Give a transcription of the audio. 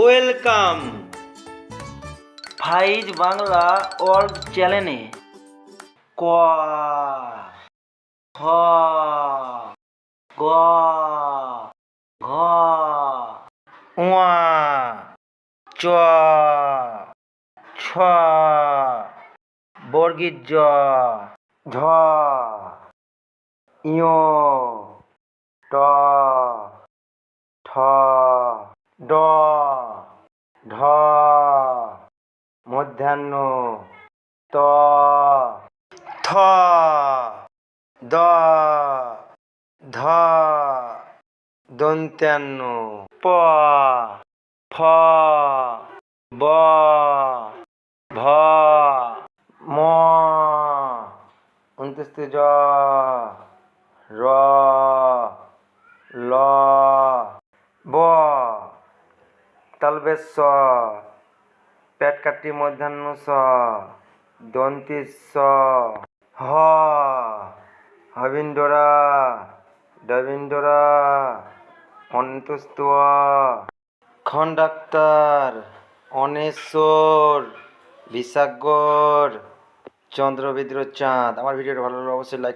Welcome. ফাইজ Bangla world চ্যানেলে ক, খ, গ, ঘ উয়া চ, ছ বর্গীর জ, ঝ ইয় ট, ঠ, ড। ঢ মধ্যাহ্ন, ত, থ, দ, ধ দন্ত্যান্ন প, ফ, ব, ভ, ম উনত্রিশে জ, র, ল, ব। তালবেশ স পেট কাটি মধ্যাহ্ন স দন্তি স। হ। হবিন্দরা। ডবিন্দরা। অন্তস্ত খন্ডাক্তার অনেশ্বর। বিশাগর চন্দ্রবিদ্র চাঁদ আমার ভিডিওটা ভালো লাগলে অবশ্যই লাইক